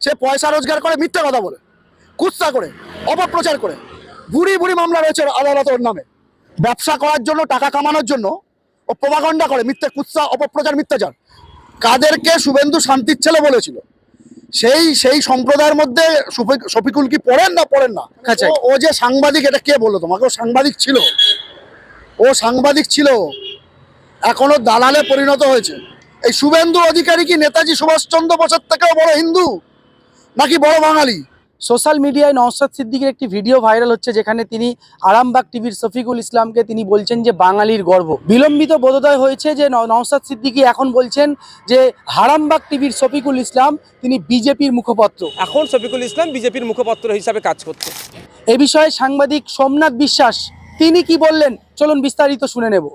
সে পয়সা রোজগার করে মিথ্যা কথা বলে কুৎসা করে অপপ্রচার করে। বুড়ি বুড়ি মামলা রয়েছে আদালত ওর নামে। ব্যবসা করার জন্য টাকা কামানোর জন্য ও প্রভাগণ্ডা করে মিথ্যা কুৎসা অপপ্রচার মিথ্যাচার। কাদেরকে শুভেন্দু শান্তির ছেলে বলেছিল? সেই সেই সম্প্রদায়ের মধ্যে শফিকুল কি পড়েন না পড়েন না। ও- ও যে সাংবাদিক এটা কে বলল তোমাকে? ও সাংবাদিক ছিল। ও সাংবাদিক ছিল। এখনও দালালে পরিণত হয়েছে। এই শুভেন্দু অধিকারী কি নেতাজি সুভাষচন্দ্র বোসের থেকেও বড় হিন্দু? নাকি বড় বাঙালি? সোশ্যাল মিডিয়ায় নওশাদ সিদ্দিকের একটি ভিডিও ভাইরাল হচ্ছে যেখানে তিনি আরামবাগ টিভির শফিকুল ইসলামকে তিনি বলছেন যে বাঙালির গর্ব। বিলম্বিত বোধোদয় হয়েছে যে নওশাদ সিদ্দিকী এখন বলছেন যে হারামবাগ টিভির শফিকুল ইসলাম তিনি বিজেপির মুখপাত্র। এখন শফিকুল ইসলাম বিজেপির মুখপাত্র হিসাবে কাজ করছে। এ বিষয়ে সাংবাদিক সোমনাথ বিশ্বাস তিনি কি বললেন? চলুন বিস্তারিত শুনে নেব।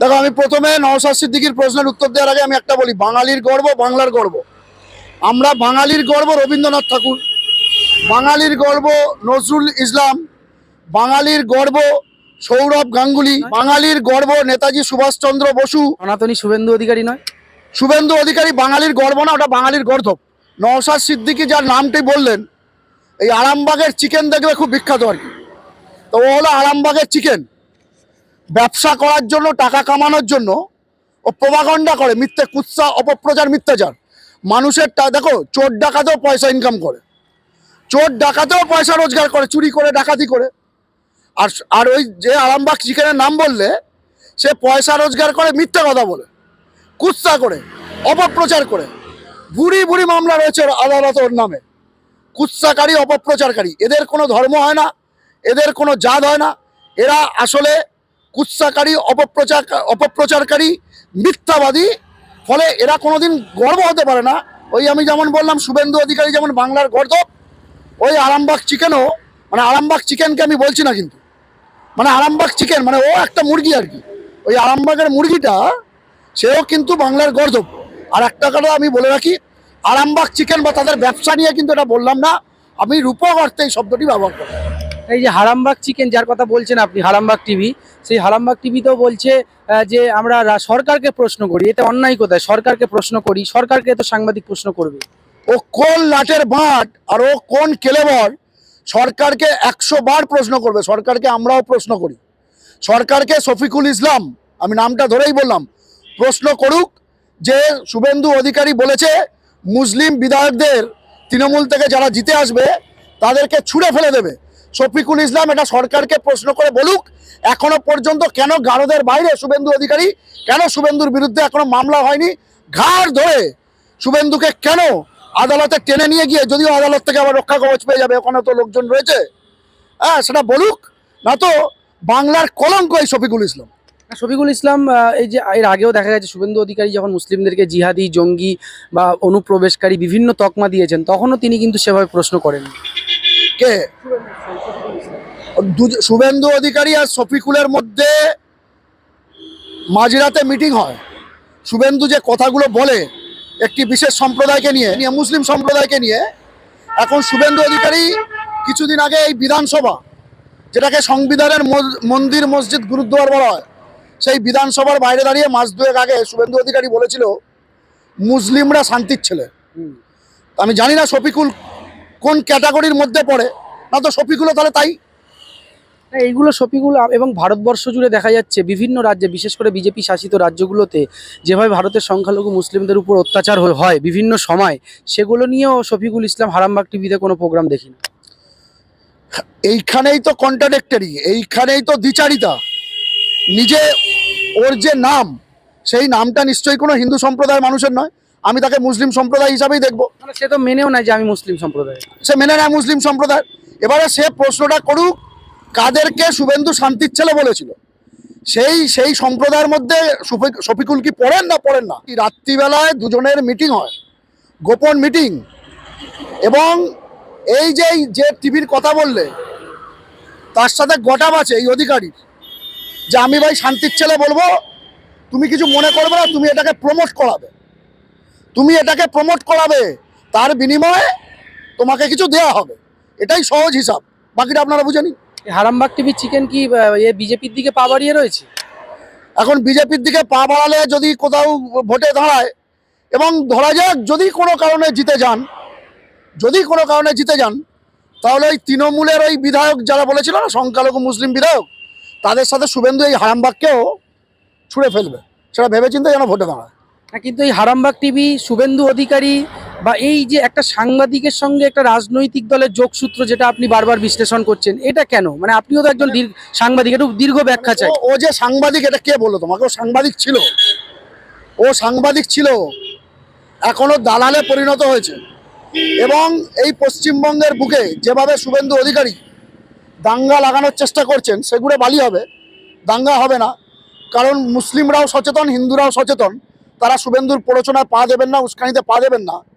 দেখো আমি প্রথমে নওশাদ সিদ্দিকির প্রশ্নের উত্তর দেওয়ার আগে আমি একটা বলি বাঙালির গর্ব বাংলার গর্ব। আমরা বাঙালির গর্ব রবীন্দ্রনাথ ঠাকুর বাঙালির গর্ব নজরুল ইসলাম বাঙালির গর্ব সৌরভ গাঙ্গুলি বাঙালির গর্ব নেতাজি সুভাষচন্দ্র বসু। সনাতনী শুভেন্দু অধিকারী নয়। শুভেন্দু অধিকারী বাঙালির গর্ব না ওটা বাঙালির গর্ধব। নওশাদ সিদ্দিকী যার নামটি বললেন এই আরামবাগের চিকেন দেখবে খুব বিখ্যাত আর কি। তো ও হলো আরামবাগের চিকেন। ব্যবসা করার জন্য টাকা কামানোর জন্য ও প্রভাগণ্ডা করে মিথ্যে কুৎসা অপপ্রচার মিথ্যাচার। মানুষের টা- দেখো, চোর ডাকাতেও পয়সা ইনকাম করে। চোর ডাকাতেও পয়সা রোজগার করে, চুরি করে, ডাকাতি করে। আর আর ওই যে আরামবাগ চিকেনের নাম বললে, সে পয়সা রোজগার করে মিথ্যা কথা বলে, কুৎসা করে, অপপ্রচার করে। বুড়ি বুড়ি মামলা রয়েছে আদালত ওর নামে। কুৎসাকারী, অপপ্রচারকারী। এদের কোনো ধর্ম হয় না, এদের কোনো জাত হয় না। এরা আসলে কুৎসাকারী, অপপ্রচার অপপ্রচারকারী, মিথ্যাবাদী ফলে এরা কোনোদিন গর্ব হতে পারে না। ওই আমি যেমন বললাম, শুভেন্দু অধিকারী যেমন বাংলার গর্দব ওই আরামবাগ চিকেনও মানে আরামবাগ চিকেনকে আমি বলছি না কিন্তু। মানে আরামবাগ চিকেন মানে ও একটা মুরগি আর কি। ওই আরামবাগের মুরগিটা, সেও কিন্তু বাংলার গর্দব আর একটা কথা আমি বলে রাখি, আরামবাগ চিকেন বা তাদের ব্যবসা নিয়ে কিন্তু এটা বললাম না। আমি রূপক অর্থে এই শব্দটি ব্যবহার করি। এই যে হারামবাগ চিকেন, যার কথা বলছেন আপনি, হারামবাগ টিভি, সেই হারামবাগ টিভিতেও বলছে যে আমরা সরকারকে প্রশ্ন করি এতে অন্যায় কোথায়? সরকারকে প্রশ্ন করি, সরকারকে তো সাংবাদিক প্রশ্ন করবে। ও কোন লাটের বাঁট আর ও কোন কেলেবর, সরকারকে একশো বার প্রশ্ন করবে, সরকারকে আমরাও প্রশ্ন করি। সরকারকে শফিকুল ইসলাম, আমি নামটা ধরেই বললাম, প্রশ্ন করুক, যে শুভেন্দু অধিকারী বলেছে, মুসলিম বিধায়কদের তৃণমূল থেকে যারা জিতে আসবে, তাদেরকে ছুঁড়ে ফেলে দেবে। শফিকুল ইসলাম এটা সরকারকে প্রশ্ন করে বলুক এখনও পর্যন্ত কেন গারদের বাইরে শুভেন্দু অধিকারী কেন শুভেন্দুর বিরুদ্ধে এখনও মামলা হয়নি? ঘাড় ধরে শুভেন্দুকে কেন আদালতে টেনে নিয়ে গিয়ে যদিও আদালত থেকে আবার রক্ষা কবচ পেয়ে যাবে ওখানে তো লোকজন রয়েছে। হ্যাঁ সেটা বলুক না তো বাংলার কলঙ্ক এই শফিকুল ইসলাম। শফিকুল ইসলাম এই যে এর আগেও দেখা গেছে শুভেন্দু অধিকারী যখন মুসলিমদেরকে জিহাদি জঙ্গি বা অনুপ্রবেশকারী বিভিন্ন তকমা দিয়েছেন তখনও তিনি কিন্তু সেভাবে প্রশ্ন করেন কে? শুভেন্দু অধিকারী আর শফিকুলের মধ্যে মাঝরাতে মিটিং হয়। শুভেন্দু যে কথাগুলো বলে একটি বিশেষ সম্প্রদায়কে নিয়ে নিয়ে মুসলিম সম্প্রদায়কে নিয়ে এখন শুভেন্দু অধিকারী কিছুদিন আগে এই বিধানসভা যেটাকে সংবিধানের মন্দির মসজিদ গুরুদ্বার বলা হয় সেই বিধানসভার বাইরে দাঁড়িয়ে মাস দুয়েক আগে শুভেন্দু অধিকারী বলেছিল মুসলিমরা শান্তির ছেলে। আমি জানি না শফিকুল কোন ক্যাটাগরির মধ্যে পড়ে না তো শফিকুলও তাহলে তাই এইগুলো আ- এবং ভারতবর্ষ জুড়ে দেখা যাচ্ছে বিভিন্ন রাজ্যে বিশেষ করে বিজেপি শাসিত রাজ্যগুলোতে যেভাবে ভারতের সংখ্যালঘু মুসলিমদের উপর অত্যাচার হয় বিভিন্ন সময় সেগুলো নিয়েও শফিকুল ইসলাম হারামবাগ টিভিতে কোনো প্রোগ্রাম দেখি না এইখানেই তো কন্ট্রাডিক্টরি এইখানেই তো দ্বিচারিতা। নিজে ওর যে নাম সেই নামটা নিশ্চয়ই কোনো হিন্দু সম্প্রদায়ের মানুষের নয়। আমি তাকে মুসলিম সম্প্রদায় হিসাবেই দেখব। মানে সে তো মেনেও না যে আমি মুসলিম সম্প্রদায় সে মেনে নেয় মুসলিম সম্প্রদায়। এবারে সে প্রশ্নটা করুক কাদেরকে শুভেন্দু শান্তির ছেলে বলেছিল। সেই সেই সম্প্রদায়ের মধ্যে শফিকুল কি পড়েন না পড়েন না? রাত্রিবেলায় দুজনের মিটিং হয়, গোপন মিটিং। এবং এই যে যে টিভির কথা বললে, তার সাথে গটাব আছে এই অধিকারীর, যে আমি ভাই শান্তির ছেলে বলব, তুমি কিছু মনে করবে না, তুমি এটাকে প্রমোট করাবে। তুমি এটাকে প্রমোট করাবে, তার বিনিময়ে তোমাকে কিছু দেয়া হবে। এটাই সহজ হিসাব। বাকিটা আপনারা বুঝে নিন। হারামবাগ টিভি চিকেন কি এ বিজেপির দিকে পা বাড়িয়ে রয়েছে? এখন বিজেপির দিকে পা বাড়ালে যদি কোথাও ভোটে দাঁড়ায় এবং ধরা যাক যদি কোনো কারণে জিতে যান যদি কোনো কারণে জিতে যান তাহলে ওই তৃণমূলের ওই বিধায়ক যারা বলেছিল না সংখ্যালঘু মুসলিম বিধায়ক তাদের সাথে শুভেন্দু এই হারামবাগকেও ছুঁড়ে ফেলবে। সেটা ভেবেচিন্তে যেন ভোটে দাঁড়ায়। না, কিন্তু এই হারামবাগ টিভি শুভেন্দু অধিকারী বা এই যে একটা সাংবাদিকের সঙ্গে একটা রাজনৈতিক দলের যোগসূত্র যেটা আপনি বারবার বিশ্লেষণ করছেন, এটা কেন? মানে আপনিও তো একজন সাংবাদিক, একটু দীর্ঘ ব্যাখ্যা চাই। ও- ও যে সাংবাদিক, এটা কে বলল তোমাকে? ও সাংবাদিক ছিল। ও সাংবাদিক ছিল। এখনও দালালে পরিণত হয়েছে। এবং এই পশ্চিমবঙ্গের বুকে যেভাবে শুভেন্দু অধিকারী দাঙ্গা লাগানোর চেষ্টা করছেন, সেগুলো বালি হবে। দাঙ্গা হবে না। কারণ মুসলিমরাও সচেতন, হিন্দুরাও সচেতন। তারা শুভেন্দুর প্ররোচনায় পা দেবেন না, উস্কানিতে পা দেবেন না।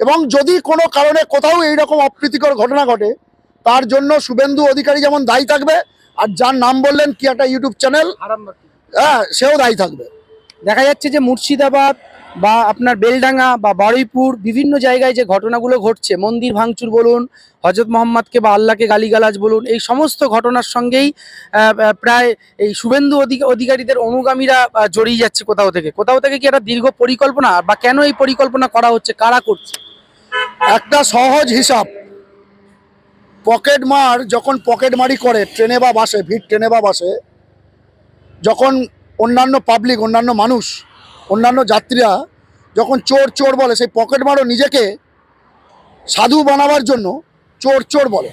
এবং যদি কোনো কারণে কোথাও এইরকম অপ্রীতিকর ঘটনা ঘটে তার জন্য শুভেন্দু অধিকারী যেমন দায়ী থাকবে আর যার নাম বললেন কি একটা ইউটিউব চ্যানেল হ্যাঁ সেও দায়ী থাকবে। দেখা যাচ্ছে যে মুর্শিদাবাদ বা আপনার বেলডাঙ্গা বা বারুইপুর বিভিন্ন জায়গায় যে ঘটনাগুলো ঘটছে, মন্দির ভাঙচুর বলুন, হজরত মোহাম্মদকে বা আল্লাহকে গালিগালাজ বলুন, এই সমস্ত ঘটনার সঙ্গেই প্রায় এই শুভেন্দু অধিক- অধিকারীদের অনুগামীরা জড়িয়ে যাচ্ছে কোথাও থেকে। কোথাও থেকে কি একটা দীর্ঘ পরিকল্পনা? বা কেন এই পরিকল্পনা করা হচ্ছে? কারা করছে? একটা সহজ হিসাব। পকেট মার যখন পকেট মারি করে, ট্রেনে বা বাসে, ভিড় ট্রেনে বা বাসে, যখন অন্যান্য পাবলিক অন্যান্য মানুষ অন্যান্য যাত্রীরা যখন চোর চোর বলে, সেই পকেট মারো নিজেকে সাধু বানাবার জন্য চোর চোর বলে।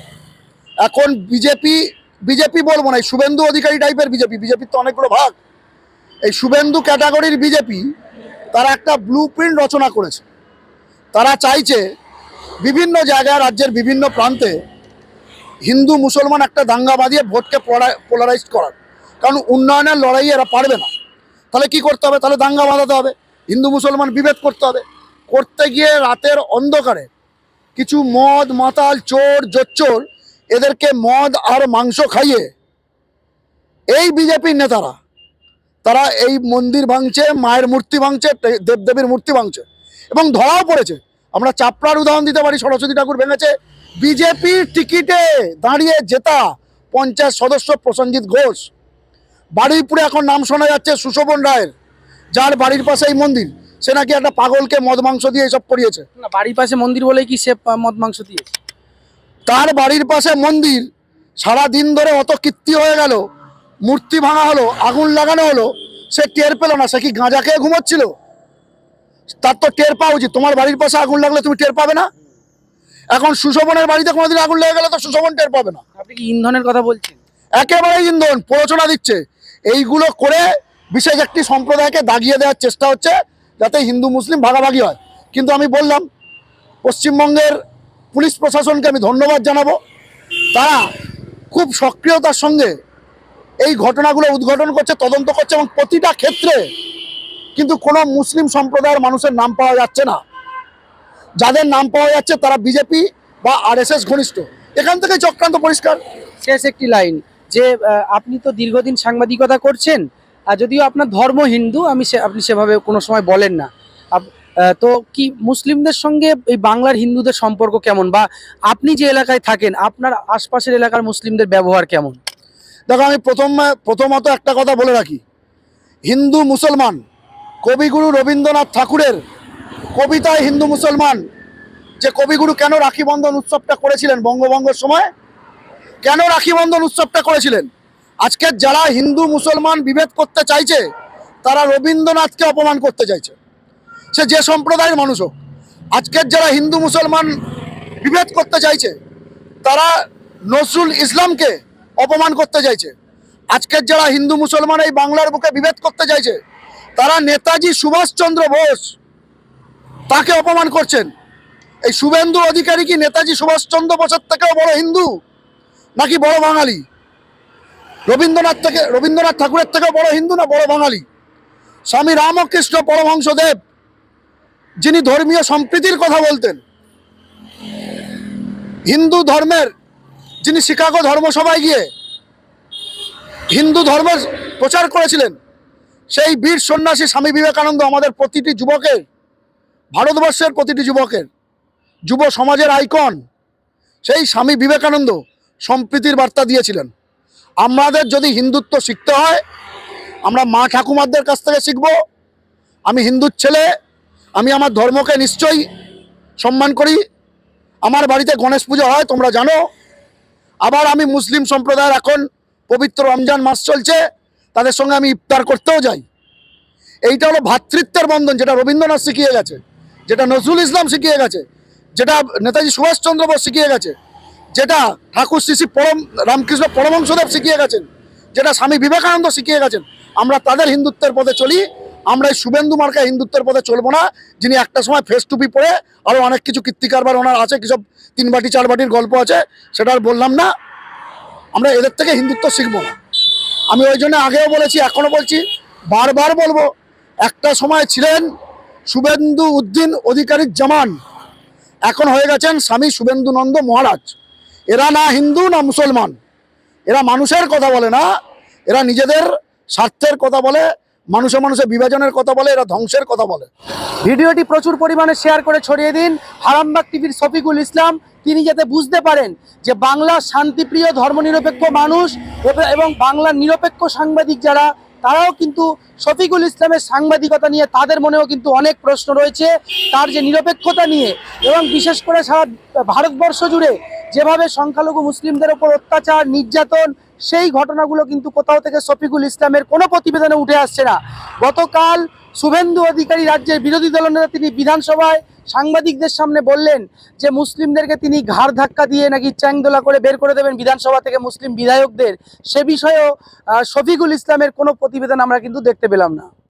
এখন বিজেপি বিজেপি বলব না, এই শুভেন্দু অধিকারী টাইপের বিজেপি, বিজেপির তো অনেকগুলো ভাগ। এই শুভেন্দু ক্যাটাগরির বিজেপি, তারা একটা ব্লু রচনা করেছে। তারা চাইছে বিভিন্ন জায়গায়, রাজ্যের বিভিন্ন প্রান্তে হিন্দু, মুসলমান একটা দাঙ্গা বাঁধিয়ে ভোটকে পোলারাইজ করার। কারণ উন্নয়নের লড়াই এরা পারবে না। তাহলে কি করতে হবে? তাহলে দাঙ্গা বাঁধাতে হবে। হিন্দু, মুসলমান বিভেদ করতে হবে। করতে গিয়ে রাতের অন্ধকারে কিছু মদ, মাতাল, চোর, জোচ্চোর এদেরকে মদ আর মাংস খাইয়ে এই বিজেপির নেতারা, তারা এই মন্দির ভাঙছে, মায়ের মূর্তি ভাঙছে দেবদেবীর মূর্তি ভাঙছে এবং ধরাও পড়েছে। আমরা চাপড়ার উদাহরণ দিতে পারি, সরস্বতী ঠাকুর ভেঙেছে। বিজেপির টিকিটে দাঁড়িয়ে জেতা পঞ্চায়েত সদস্য প্রসঞ্জিৎ ঘোষ। বারুইপুরে এখন নাম শোনা যাচ্ছে সুশোভন রায়ের যার বাড়ির পাশে এই মন্দির। সে নাকি একটা পাগলকে মদ মাংস দিয়ে এসব করিয়েছে। না, বাড়ির পাশে মন্দির বলেই কি সে মদ মাংস দিয়েছে? তার বাড়ির পাশে মন্দির সারা দিন ধরে অত কীর্তি হয়ে গেল মূর্তি ভাঙা হলো আগুন লাগানো হলো সে টের পেল না সে কি গাঁজা খেয়ে ঘুমোচ্ছিল? তার তো টের পাওয়া উচিত তোমার বাড়ির পাশে আগুন লাগলে তুমি টের পাবে না? এখন সুশোভনের বাড়িতে কোনোদিন আগুন লেগে গেলে তো সুশোভন টের পাবে না। আপনি কি ইন্ধনের কথা বলছেন? একেবারে ইন্ধন প্ররোচনা দিচ্ছে এইগুলো করে বিশেষ একটি সম্প্রদায়কে দাগিয়ে দেওয়ার চেষ্টা হচ্ছে যাতে হিন্দু মুসলিম ভাগাভাগি হয়। কিন্তু আমি বললাম, পশ্চিমবঙ্গের পুলিশ প্রশাসনকে আমি ধন্যবাদ জানাব। তারা খুব সক্রিয়তার সঙ্গে এই ঘটনাগুলো উদ্ঘাটন করছে, তদন্ত করছে এবং প্রতিটা ক্ষেত্রে কিন্তু কোনো মুসলিম সম্প্রদায়ের মানুষের নাম পাওয়া যাচ্ছে না। যাদের নাম পাওয়া যাচ্ছে তারা বিজেপি বা আরএসএস ঘনিষ্ঠ। এখান থেকে চক্রান্ত পরিষ্কার। শেষ একটি লাইন। যে আপনি তো দীর্ঘদিন সাংবাদিকতা করছেন, আর যদিও আপনার ধর্ম হিন্দু, আমি আপনি সেভাবে কোনো সময় বলেন না। তো কি মুসলিমদের সঙ্গে এই বাংলার হিন্দুদের সম্পর্ক কেমন? বা আপনি যে এলাকায় থাকেন, আপনার আশপাশের এলাকার মুসলিমদের ব্যবহার কেমন? দেখো, আমি প্রথম, প্রথমত একটা কথা বলে রাখি। হিন্দু মুসলমান, কবিগুরু রবীন্দ্রনাথ ঠাকুরের কবিতায় হিন্দু মুসলমান, যে কবিগুরু কেন রাখি বন্ধন উৎসবটা করেছিলেন বঙ্গভঙ্গের সময় কেন রাখি বন্ধন উৎসবটা করেছিলেন? আজকের যারা হিন্দু, মুসলমান বিভেদ করতে চাইছে, তারা রবীন্দ্রনাথকে অপমান করতে চাইছে। সে যে সম্প্রদায়ের মানুষ হোক আজকের যারা হিন্দু, মুসলমান বিভেদ করতে চাইছে, তারা নজরুল ইসলামকে অপমান করতে চাইছে। আজকের যারা হিন্দু, মুসলমান এই বাংলার বুকে বিভেদ করতে চাইছে, তারা নেতাজি সুভাষচন্দ্র বোস তাকে অপমান করছেন। এই শুভেন্দু অধিকারী কি নেতাজি সুভাষচন্দ্র বোসের থেকেও বড় হিন্দু? নাকি বড় বাঙালি? রবীন্দ্রনাথ থেকে, রবীন্দ্রনাথ ঠাকুরের থেকেও বড় হিন্দু না বড় বাঙালি? স্বামী রামকৃষ্ণ পরমহংসদেব, যিনি ধর্মীয় সম্প্রীতির কথা বলতেন। হিন্দু ধর্মের, যিনি শিকাগো ধর্মসভায় গিয়ে হিন্দু ধর্মের প্রচার করেছিলেন, সেই বীর সন্ন্যাসী স্বামী বিবেকানন্দ আমাদের প্রতিটি যুবকের, ভারতবর্ষের প্রতিটি যুবকের, যুব সমাজের আইকন, সেই স্বামী বিবেকানন্দ সম্প্রীতির বার্তা দিয়েছিলেন। আমাদের যদি হিন্দুত্ব শিখতে হয়, আমরা মা ঠাকুমারদের কাছ থেকে শিখব। আমি হিন্দুর ছেলে, আমি আমার ধর্মকে নিশ্চয়ই সম্মান করি। আমার বাড়িতে গণেশ পুজো হয়, তোমরা জানো। আবার আমি মুসলিম সম্প্রদায়ের এখন পবিত্র রমজান মাস চলছে, তাদের সঙ্গে আমি ইফতার করতেও যাই। এইটা হলো ভ্রাতৃত্বের বন্ধন, যেটা রবীন্দ্রনাথ শিখিয়ে গেছে, যেটা নজরুল ইসলাম শিখিয়ে গেছে, যেটা নেতাজি সুভাষচন্দ্র বোস শিখিয়ে গেছে। যেটা ঠাকুর শ্রী পরম, রামকৃষ্ণ পরমহংসদেব শিখিয়ে গেছেন, যেটা স্বামী বিবেকানন্দ শিখিয়ে গেছেন, আমরা তাদের হিন্দুত্বের পথে চলি, আমরা এই শুভেন্দু মার্কা হিন্দুত্বের পথে চলবো না, যিনি একটা সময় ফেস টুপি পরে আরও অনেক কিছু কীর্তিকারবার ওনার আছে, কিসব তিন বাটি, চার বাটির গল্প আছে, সেটা আর বললাম না। আমরা এদের থেকে হিন্দুত্ব শিখব না। আমি ওই জন্য আগেও বলেছি, এখনও বলছি, বারবার বলব, একটা সময় ছিলেন শুভেন্দু উদ্দিন অধিকারী জামান, এখন হয়ে গেছেন স্বামী শুভেন্দুনন্দ মহারাজ। এরা না হিন্দু, না মুসলমান। এরা মানুষের কথা বলে না, এরা নিজেদের স্বার্থের কথা বলে, মানুষে মানুষে বিভাজনের কথা বলে, এরা ধ্বংসের কথা বলে। ভিডিওটি প্রচুর পরিমাণে শেয়ার করে ছড়িয়ে দিন। হারামবাগ টিভির শফিকুল ইসলাম, তিনি যাতে বুঝতে পারেন যে বাংলার শান্তিপ্রিয়, ধর্মনিরপেক্ষ মানুষ এব- বাংলার নিরপেক্ষ সাংবাদিক যারা তারাও কিন্তু শফিকুল ইসলামের সাংবাদিকতা নিয়ে তাদের মনেও কিন্তু অনেক প্রশ্ন রয়েছে। তার যে নিরপেক্ষতা নিয়ে এবং বিশেষ করে সারা ভারতবর্ষ জুড়ে যেভাবে সংখ্যালঘু মুসলিমদের ওপর অত্যাচার, নির্যাতন, সেই ঘটনাগুলো কিন্তু কোথাও থেকে শফিকুল ইসলামের কোনো প্রতিবেদনে উঠে আসছে না। গতকাল শুভেন্দু অধিকারী রাজ্যের বিরোধী দলনেতা তিনি বিধানসভায় সাংবাদিকদের সামনে বললেন যে মুসলিমদেরকে তিনি ঘাড় ধাক্কা দিয়ে নাকি চ্যাংদোলা করে বের করে দেবেন বিধানসভা থেকে মুসলিম বিধায়কদের। সে বিষয়েও শফিকুল ইসলামের কোনো প্রতিবেদন আমরা কিন্তু দেখতে পেলাম না।